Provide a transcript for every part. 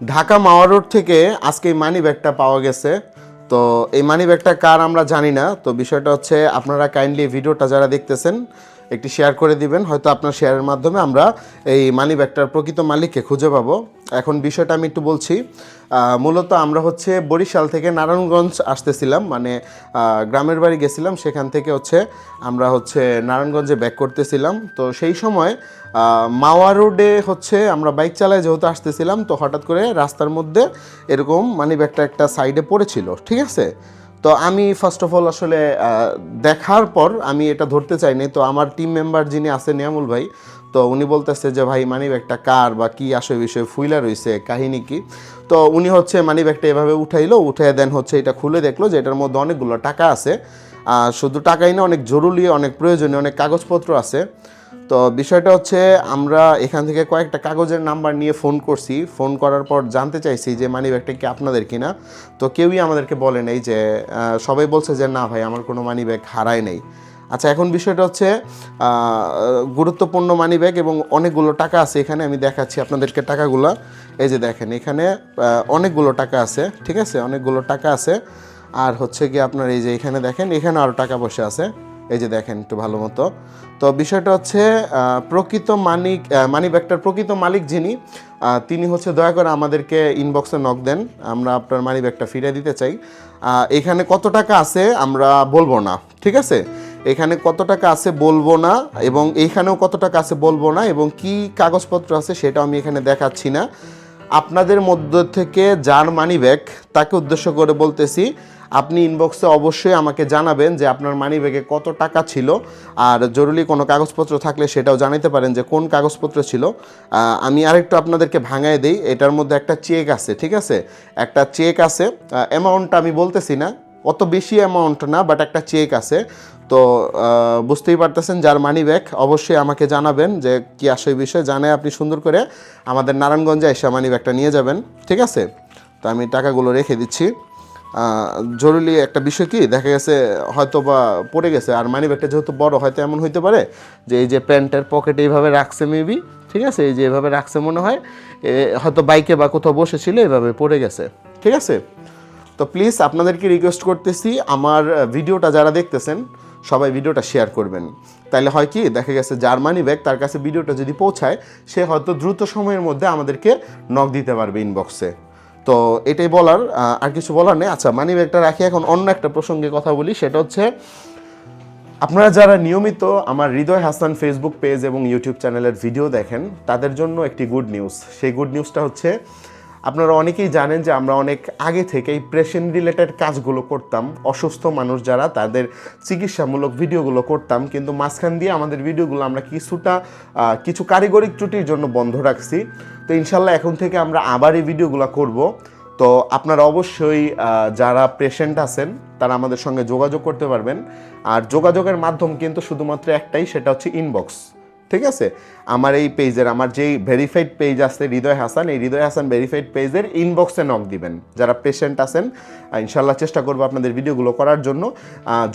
ঢাকা মাওয়া road থেকে আজকে এই মানি ব্যাগটা পাওয়া গেছে। তো এই মানি ব্যাগটা কার আমরা জানি না। তো বিষয়টা হচ্ছে আপনারা কাইন্ডলি ভিডিওটা যারা দেখতেছেন একটি শেয়ার করে দিবেন। হয়তো আপনার শেয়ারের মাধ্যমে আমরা এই মানি ব্যাগটার প্রকৃত মালিককে খুঁজে পাবো। এখন বিষয়টা আমি একটু বলছি মূলত আমরা হচ্ছে বরিশাল থেকে নারায়ণগঞ্জ আসতেছিলাম মানে গ্রামের বাড়ি গেছিলাম, সেখান থেকে হচ্ছে আমরা হচ্ছে নারায়ণগঞ্জে ব্যাক করতেছিলাম। তো সেই সময় মাওয়া রোডে হচ্ছে আমরা বাইক চালায় যেহেতু আসতেছিলাম, তো হঠাৎ করে রাস্তার মধ্যে এরকম মানি ব্যাগটা একটা সাইডে পড়েছিল, ঠিক আছে? তো আমি ফার্স্ট অফ অল আসলে দেখার পর আমি এটা ধরতে চাইনি। তো আমার টিম মেম্বার যিনি আছে, নিয়ামুল ভাই, তো উনি বলতেছে যে, ভাই মানি ব্যাগটা কার বা কি আসে বিষয়ে ফুইলা রয়েছে কাহিনী কি? তো উনি হচ্ছে মানি ব্যাগটা এভাবে উঠাইলো উঠে দেন হচ্ছে এটা খুলে দেখল যে এটার মধ্যে অনেকগুলো টাকা আছে। শুধু টাকাই না, অনেক জরুরি, অনেক প্রয়োজনীয়, অনেক কাগজপত্র আছে। তো বিষয়টা হচ্ছে আমরা এখান থেকে কয়েকটা কাগজের নাম্বার নিয়ে ফোন করছি। ফোন করার পর জানতে চাইছি যে মানি ব্যাগটা কি আপনাদের কিনা। তো কেউই আমাদেরকে বলে নেই যে সবাই বলছে যে, না ভাই, আমার কোনো মানি ব্যাগ হারায় নেই। আচ্ছা এখন বিষয়টা হচ্ছে গুরুত্বপূর্ণ মানি ব্যাগ এবং অনেকগুলো টাকা আছে এখানে। আমি দেখাচ্ছি আপনাদেরকে টাকাগুলো। এই যে দেখেন, এখানে অনেকগুলো টাকা আছে, ঠিক আছে? অনেকগুলো টাকা আছে। আর হচ্ছে কি আপনার এই যে এখানে দেখেন, এখানে আরও টাকা পয়সা আছে। এই যে দেখেন একটু ভালো মতো। তো বিষয়টা হচ্ছে প্রকৃত মালিক মানি ব্যাগটার প্রকৃত মালিক যিনি তিনি হচ্ছে দয়া করে আমাদেরকে ইনবক্সে নক দেন। আমরা আপনার মানি ব্যাগটা ফিরিয়ে দিতে চাই। এখানে কত টাকা আছে আমরা বলব না, ঠিক আছে? এখানে কত টাকা আছে বলব না এবং এইখানেও কত টাকা আছে বলব না এবং কি কাগজপত্র আছে সেটা আমি এখানে দেখাচ্ছি না। আপনাদের মধ্য থেকে যার মানি ব্যাগ, তাকে উদ্দেশ্য করে বলতেছি আপনি ইনবক্সে অবশ্যই আমাকে জানাবেন যে আপনার মানি ব্যাগে কত টাকা ছিল। আর জরুরি কোনো কাগজপত্র থাকলে সেটাও জানাতে পারেন যে কোন কাগজপত্র ছিল। আমি আরেকটু আপনাদেরকে ভাঙায় দিই, এটার মধ্যে একটা চেক আছে, ঠিক আছে? একটা চেক আছে অ্যামাউন্টটা আমি বলতেছি না, অত বেশি অ্যামাউন্ট না বাট একটা চেক আছে। তো বুঝতেই পারতেছেন যার মানি ব্যাগ অবশ্যই আমাকে জানাবেন যে কি আসে বিষয়ে জানে আপনি সুন্দর করে আমাদের নারায়ণগঞ্জে এসে মানি ব্যাগটা নিয়ে যাবেন, ঠিক আছে? তো আমি টাকাগুলো রেখে দিচ্ছি। জরুরি একটা বিষয় কি? দেখা গেছে হয়তো বা পড়ে গেছে। আর মানি ব্যাগটা যেহেতু বড়, হয়তো এমন হইতে পারে যে এই যে প্যান্টের পকেটে এইভাবে রাখছে মেবি ঠিক আছে? এই যে এভাবে রাখছে মনে হয় হয়তো বাইকে বা কোথাও বসেছিল, এভাবে পড়ে গেছে, ঠিক আছে? তো প্লিজ আপনাদেরকে রিকোয়েস্ট করতেছি, আমার ভিডিওটা যারা দেখতেছেন, সবাই ভিডিওটা শেয়ার করবেন। তাহলে হয় কি? দেখা গেছে জার্মানি ব্যাগ তার কাছে ভিডিওটা যদি পৌঁছায়, সে হয়তো দ্রুত সময়ের মধ্যে আমাদেরকে নক দিতে পারবে ইনবক্সে তো এটাই বলার আর কিছু বলার নেই। আচ্ছা মানি ব্যাগটা রাখি এখন অন্য একটা প্রসঙ্গে কথা বলি, সেটা হচ্ছে, আপনারা যারা নিয়মিত আমার হৃদয় হাসান ফেসবুক পেজ এবং ইউটিউব চ্যানেলের ভিডিও দেখেন, তাদের জন্য একটি গুড নিউজ সেই গুড নিউজটা হচ্ছে আপনারা অনেকেই জানেন যে আমরা অনেক আগে থেকেই প্রেশন রিলেটেড কাজগুলো করতাম। অসুস্থ মানুষ যারা, তাদের চিকিৎসামূলক ভিডিওগুলো করতাম। কিন্তু মাঝখান দিয়ে আমাদের ভিডিওগুলো আমরা কিছুটা কিছু কারিগরিক ত্রুটির জন্য বন্ধ রাখছি। তো ইনশাল্লাহ এখন থেকে আমরা আবার এই ভিডিওগুলো করব। তো আপনারা অবশ্যই যারা পেশেন্ট আছেন, তারা আমাদের সঙ্গে যোগাযোগ করতে পারবেন। আর যোগাযোগের মাধ্যম কিন্তু শুধুমাত্র একটাই, সেটা হচ্ছে ইনবক্স ঠিক আছে? আমার এই পেজের আমার যেই ভেরিফাইড পেজ আছে হৃদয় হাসান, এই হৃদয় হাসান ভেরিফাইড পেজের ইনবক্সে নক দিবেন। যারা পেশেন্ট আছেন ইনশাল্লাহ চেষ্টা করব আপনাদের ভিডিওগুলো করার জন্য।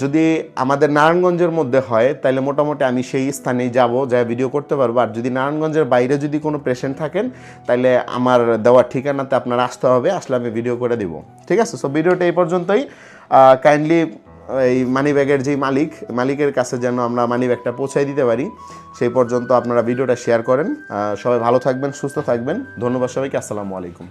যদি আমাদের নারায়ণগঞ্জের মধ্যে হয় তাহলে মোটামুটি আমি সেই স্থানেই যাব যা ভিডিও করতে পারব। আর যদি নারায়ণগঞ্জের বাইরে যদি কোনো পেশেন্ট থাকেন তাহলে আমার দেওয়া ঠিকানাতে আপনারা আসতে হবে, আসলে আমি ভিডিও করে দিব। ঠিক আছে? সো ভিডিওটা এই পর্যন্তই। কাইন্ডলি এই মানি ব্যাগের যেই মালিক, মালিকের কাছে যেন আমরা মানি ব্যাগটা পৌঁছাই দিতে পারি, সেই পর্যন্ত আপনারা ভিডিওটা শেয়ার করেন। সবাই ভালো থাকবেন, সুস্থ থাকবেন। ধন্যবাদ সবাইকে, আসসালামু আলাইকুম।